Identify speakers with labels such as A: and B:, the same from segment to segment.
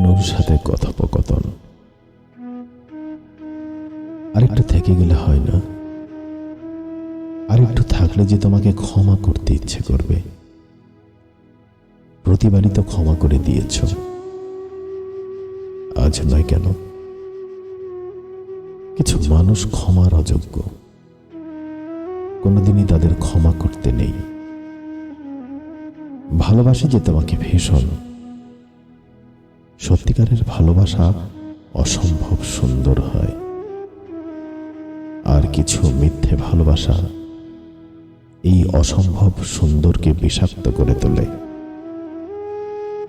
A: অনুর সাথে কথোপকথন। আরেকটু থেকে গেলে হয় না। আরেকটু থাকলে যে তোমাকে ক্ষমা করতে ইচ্ছে করবে, প্রতিবারই তো ক্ষমা করে দিয়েছ। আজ নয় কেন? কিছু মানুষ ক্ষমার অযোগ্য। কোনোদিনই তাদের ক্ষমা করতে নেই। ভালোবাসি যে তোমাকে ভীষণ। সত্যিকারের ভালোবাসা অসম্ভব সুন্দর হয়। আর কিছু মিথ্যে ভালোবাসা এই অসম্ভব সুন্দরকে বিষাক্ত করে তোলে।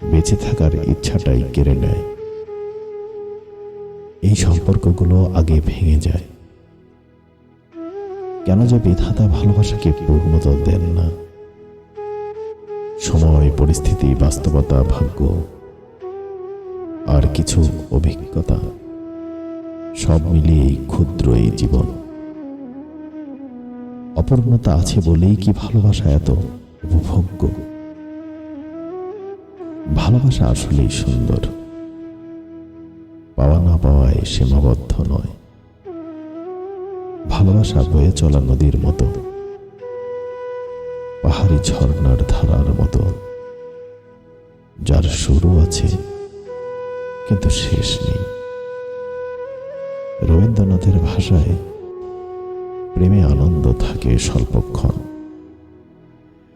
A: বেঁচে থাকার ইচ্ছাটাই কেড়ে নেয়। এই সম্পর্কগুলো আগে ভেঙে যায়। কেন যে বিধাতা ভালোবাসাকে পূর্ণতা দেন না। সময়, পরিস্থিতি, বাস্তবতা, ভাগ্য আর কিছু অভিজ্ঞতা। সব মিলিয়ে এই ক্ষুদ্র এই জীবন। অপূর্ণতা আছে বলেই কি ভালোবাসা এত উপভোগ্য? ভালোবাসা আসলেই সুন্দর। পাওয়া না পাওয়ায় সীমাবদ্ধ নয়। ভালোবাসা বয়ে চলা নদীর মতো। পাহাড়ি ঝর্ণার ধারার মতো। যার শুরু আছে কিন্তু শেষ নেই। রবীন্দ্রনাথের ভাষায় প্রেমে আনন্দ থাকে স্বল্পক্ষণ।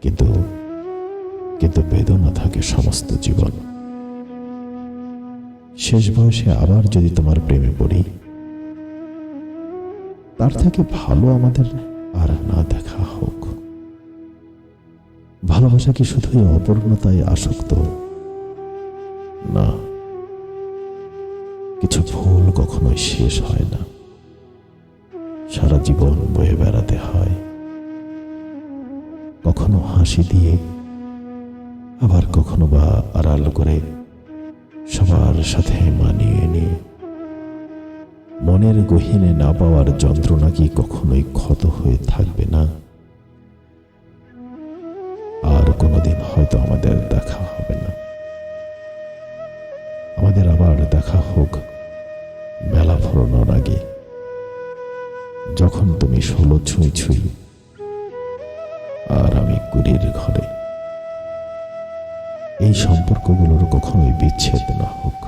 A: কিন্তু কিন্তু বেদনা থাকে সমস্ত জীবন। শেষ বয়সে আবার যদি তোমার প্রেমে পড়ি, তার থেকে ভালো আমাদের আর না দেখা হোক। ভালোবাসা কি শুধুই অপূর্ণতায় আসক্ত? না। কিছু ভুল কখনোই শেষ হয় না। সারা জীবন বয়ে বেড়াতে হয়। কখনো হাসি দিয়ে, আবার কখনো বা আড়াল করে সবার সাথে মানিয়ে নিয়ে। মনের গহীনে না পাওয়ার যন্ত্রণা কি কখনোই ক্ষত হয়ে থাকবে না? আর কোনোদিন হয়তো আমাদের দেখা হবে না। আমাদের আবার দেখা হোক। ফোরানোর আগে যখন তুমি ষোলো ছুঁই ছুঁই, আর আমি কুড়ির ঘরে। এই সম্পর্কগুলোর কখনোই বিচ্ছেদ না হোক।